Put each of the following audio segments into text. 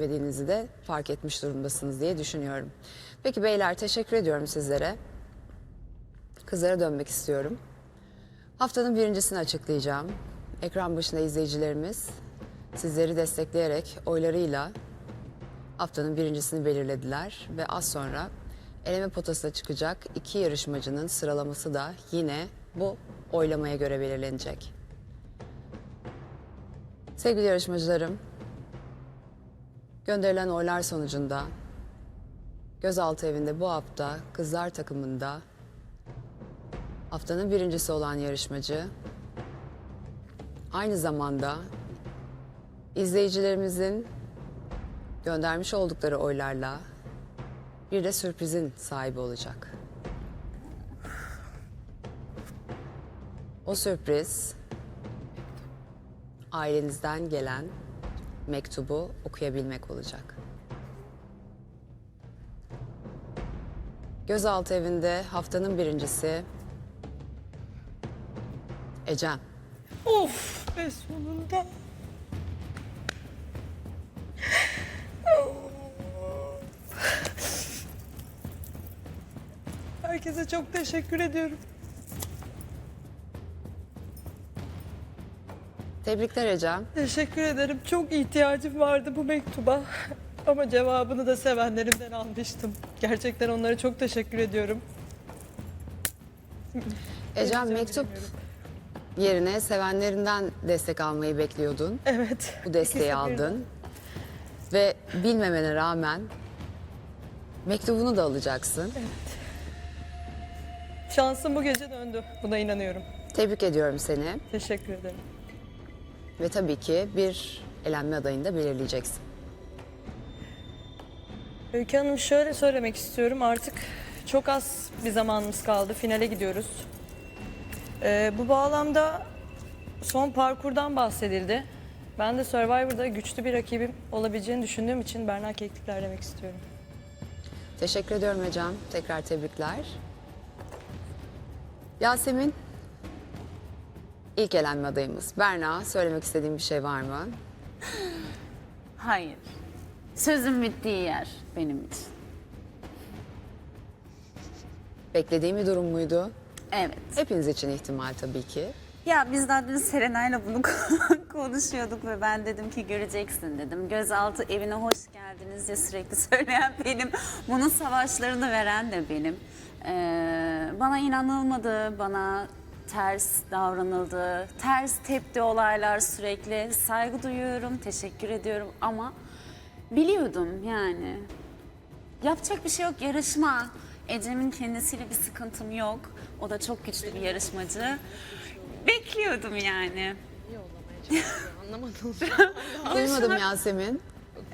etmediğinizi de fark etmiş durumdasınız diye düşünüyorum. Peki beyler teşekkür ediyorum sizlere. Kızlara dönmek istiyorum. Haftanın birincisini açıklayacağım. Ekran başında izleyicilerimiz sizleri destekleyerek oylarıyla haftanın birincisini belirlediler ve az sonra eleme potasına çıkacak iki yarışmacının sıralaması da yine bu oylamaya göre belirlenecek. Sevgili yarışmacılarım, gönderilen oylar sonucunda gözaltı evinde bu hafta kızlar takımında haftanın birincisi olan yarışmacı aynı zamanda izleyicilerimizin göndermiş oldukları oylarla bir de sürprizin sahibi olacak. O sürpriz ailenizden gelen mektubu okuyabilmek olacak. Gözaltı evinde haftanın birincisi Ecem. Of be sonunda. Herkese çok teşekkür ediyorum. Tebrikler Ecem. Teşekkür ederim. Çok ihtiyacım vardı bu mektuba. Ama cevabını da sevenlerimden almıştım. Gerçekten onlara çok teşekkür ediyorum. Ecem Rica mektup yerine sevenlerinden destek almayı bekliyordun. Evet. Bu desteği İkisi aldın. Ve bilmemene rağmen mektubunu da alacaksın. birden. Şansım bu gece döndü. Buna inanıyorum. Tebrik ediyorum seni. Teşekkür ederim. Ve tabii ki bir elenme adayını da belirleyeceksin. Öykü Hanım şöyle söylemek istiyorum artık çok az bir zamanımız kaldı finale gidiyoruz. Ee, bu bağlamda son parkurdan bahsedildi. Ben de Survivor'da güçlü bir rakibim olabileceğini düşündüğüm için Berna Keklikler demek istiyorum. Teşekkür ediyorum Ecem. Tekrar tebrikler. Yasemin, ilk elenme adayımız. Berna, söylemek istediğin bir şey var mı? Hayır. Sözüm bittiği yer benim için. Beklediğim bir durum muydu? Evet. Hepiniz için ihtimal tabii ki. Ya biz daha dün Serenay'la bunu konuşuyorduk ve ben dedim ki göreceksin dedim. Gözaltı evine hoş geldiniz diye sürekli söyleyen benim. Bunun savaşlarını veren de benim. Ee, bana inanılmadı, bana ters davranıldı, ters tepti olaylar sürekli. Saygı duyuyorum, teşekkür ediyorum ama biliyordum yani. Yapacak bir şey yok yarışma. Ecem'in kendisiyle bir sıkıntım yok. O da çok güçlü bir yarışmacı. Bekliyordum yani. Anlamadım. Duymadım Yasemin.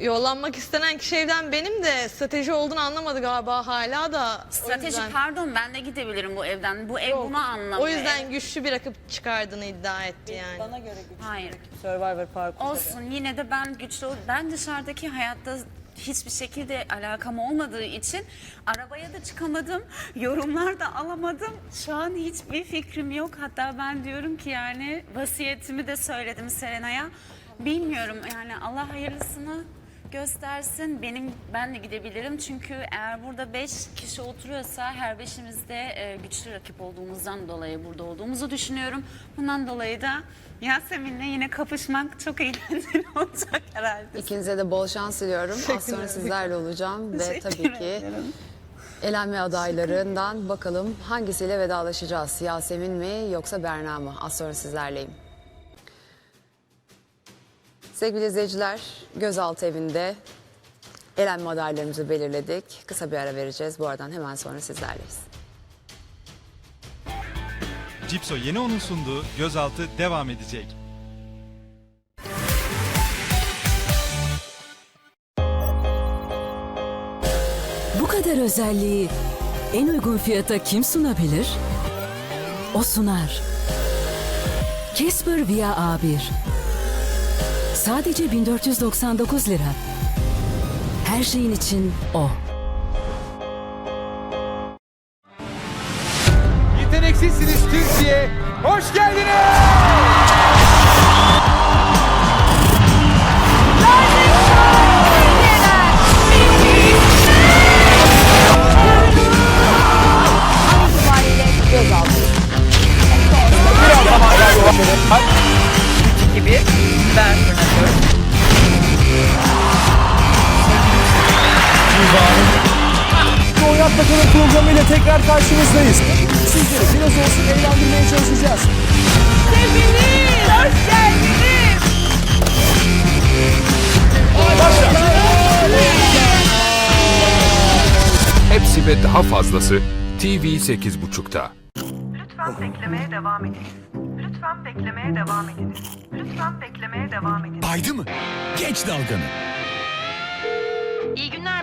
Yollanmak istenen kişi evden benim de strateji olduğunu anlamadı galiba hala da. O Strateji yüzden- pardon ben de gidebilirim bu evden. Bu ev Yok. bunu anlamıyor. O yüzden güçlü bir rakip çıkardığını iddia etti yani. Bana göre güçlü Hayır. Survivor parkuru. Olsun yine de ben güçlü ol- ben dışarıdaki hayatta hiçbir şekilde alakam olmadığı için arabaya da çıkamadım. Yorumlar da alamadım. Şu an hiçbir fikrim yok. Hatta ben diyorum ki yani vasiyetimi de söyledim Serena'ya. Bilmiyorum yani Allah hayırlısını göstersin. Benim ben de gidebilirim. Çünkü eğer burada beş kişi oturuyorsa her beşimiz de e, güçlü rakip olduğumuzdan dolayı burada olduğumuzu düşünüyorum. Bundan dolayı da Yasemin'le yine kapışmak çok eğlenceli olacak herhalde. İkinize de bol şans diliyorum. Az sonra sizlerle olacağım ve Teşekkür tabii ki ederim. elenme adaylarından bakalım hangisiyle vedalaşacağız? Yasemin mi yoksa Berna mı? Az sonra sizlerleyim. Sevgili izleyiciler, gözaltı evinde elenme adaylarımızı belirledik. Kısa bir ara vereceğiz. Bu aradan hemen sonra sizlerleyiz. Cipso yeni onun sunduğu Gözaltı devam edecek. Bu kadar özelliği en uygun fiyata kim sunabilir? O sunar. Casper Via A1. Sadece 1499 lira. Her şeyin için o. Yeteneksizsiniz Türkiye. Hoş geldiniz. Tekrar karşınızdayız. Sizleri biraz olsun eğlendirmeye çalışacağız. Hepsi ve daha fazlası TV8.30'da. Lütfen beklemeye devam ediniz. Lütfen beklemeye devam ediniz. Lütfen beklemeye devam ediniz. Baydı mı? Geç dalganı. İyi günler.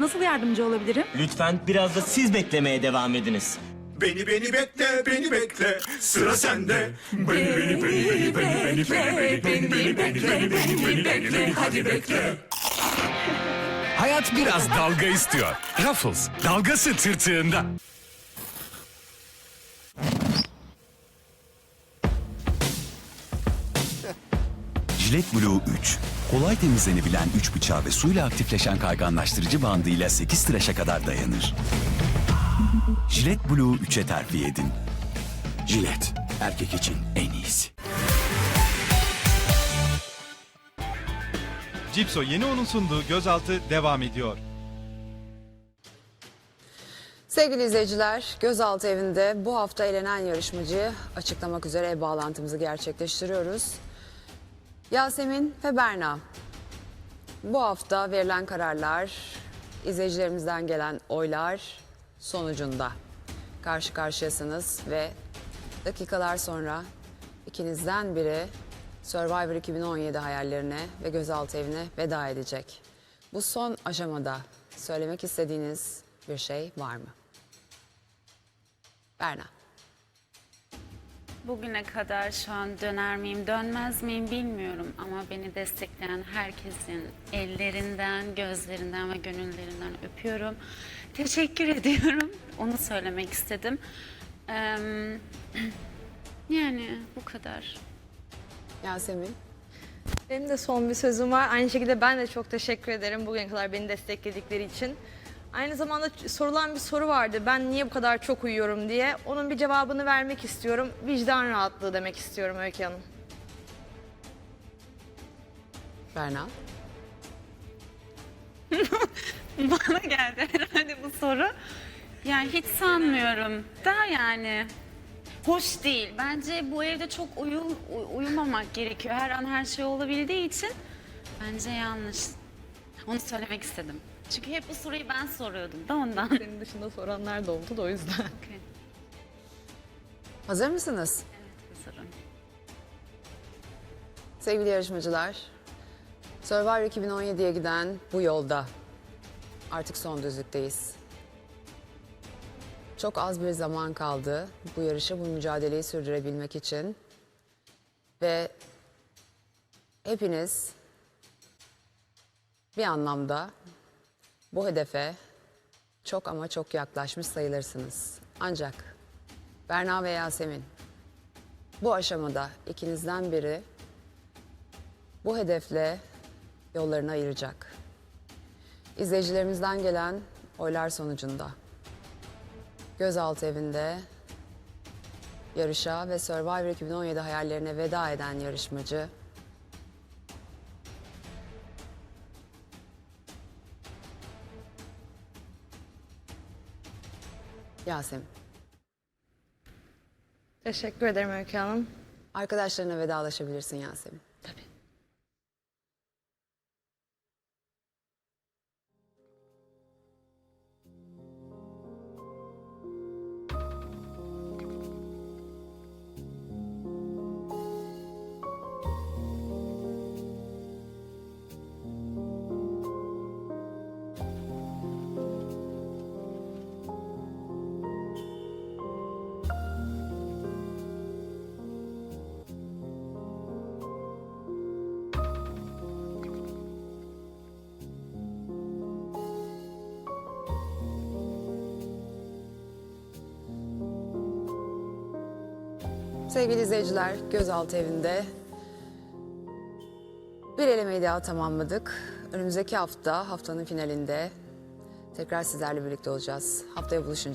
Nasıl yardımcı olabilirim? Lütfen biraz da siz beklemeye devam ediniz. Beni beni bekle, beni bekle. Sıra sende. Beni beni beni beni beni beni beni beni beni beni beni beni beni beni beni hadi bekle. Hayat biraz dalga istiyor. Ruffles, dalgası tırtığında. Gillette Blue 3. Kolay temizlenebilen 3 bıçağı ve suyla aktifleşen kayganlaştırıcı bandıyla 8 tıraşa kadar dayanır. Gillette Blue 3'e terfi edin. Gillette, erkek için en iyisi. Cipso yeni onun sunduğu Gözaltı devam ediyor. Sevgili izleyiciler, Gözaltı Evi'nde bu hafta elenen yarışmacıyı açıklamak üzere ev bağlantımızı gerçekleştiriyoruz. Yasemin ve Berna. Bu hafta verilen kararlar, izleyicilerimizden gelen oylar sonucunda karşı karşıyasınız ve dakikalar sonra ikinizden biri Survivor 2017 hayallerine ve Gözaltı Evi'ne veda edecek. Bu son aşamada söylemek istediğiniz bir şey var mı? Berna. Bugüne kadar şu an döner miyim, dönmez miyim bilmiyorum ama beni destekleyen herkesin ellerinden, gözlerinden ve gönüllerinden öpüyorum. Teşekkür ediyorum. Onu söylemek istedim. Eee, yani bu kadar. Yasemin. Benim de son bir sözüm var. Aynı şekilde ben de çok teşekkür ederim bugüne kadar beni destekledikleri için. Aynı zamanda sorulan bir soru vardı. Ben niye bu kadar çok uyuyorum diye. Onun bir cevabını vermek istiyorum. Vicdan rahatlığı demek istiyorum Öykü Hanım. Berna. Bana geldi herhalde bu soru. Yani hiç sanmıyorum. Da yani hoş değil. Bence bu evde çok uyu, uy- uyumamak gerekiyor. Her an her şey olabildiği için bence yanlış. Onu söylemek istedim. Çünkü hep bu soruyu ben soruyordum da ondan. Senin dışında soranlar da oldu da o yüzden. Hazır mısınız? Sorun. Sevgili yarışmacılar, Survivor 2017'ye giden bu yolda artık son düzlükteyiz. Çok az bir zaman kaldı bu yarışı, bu mücadeleyi sürdürebilmek için. Ve hepiniz bir anlamda bu hedefe çok ama çok yaklaşmış sayılırsınız. Ancak Berna ve Yasemin bu aşamada ikinizden biri bu hedefle yollarını ayıracak. İzleyicilerimizden gelen oylar sonucunda gözaltı evinde yarışa ve Survivor 2017 hayallerine veda eden yarışmacı Yasemin. Teşekkür ederim Öykü Hanım. Arkadaşlarına vedalaşabilirsin Yasemin. Sevgili izleyiciler, Gözaltı Evi'nde bir elemeyi daha tamamladık. Önümüzdeki hafta, haftanın finalinde tekrar sizlerle birlikte olacağız. Haftaya buluşunca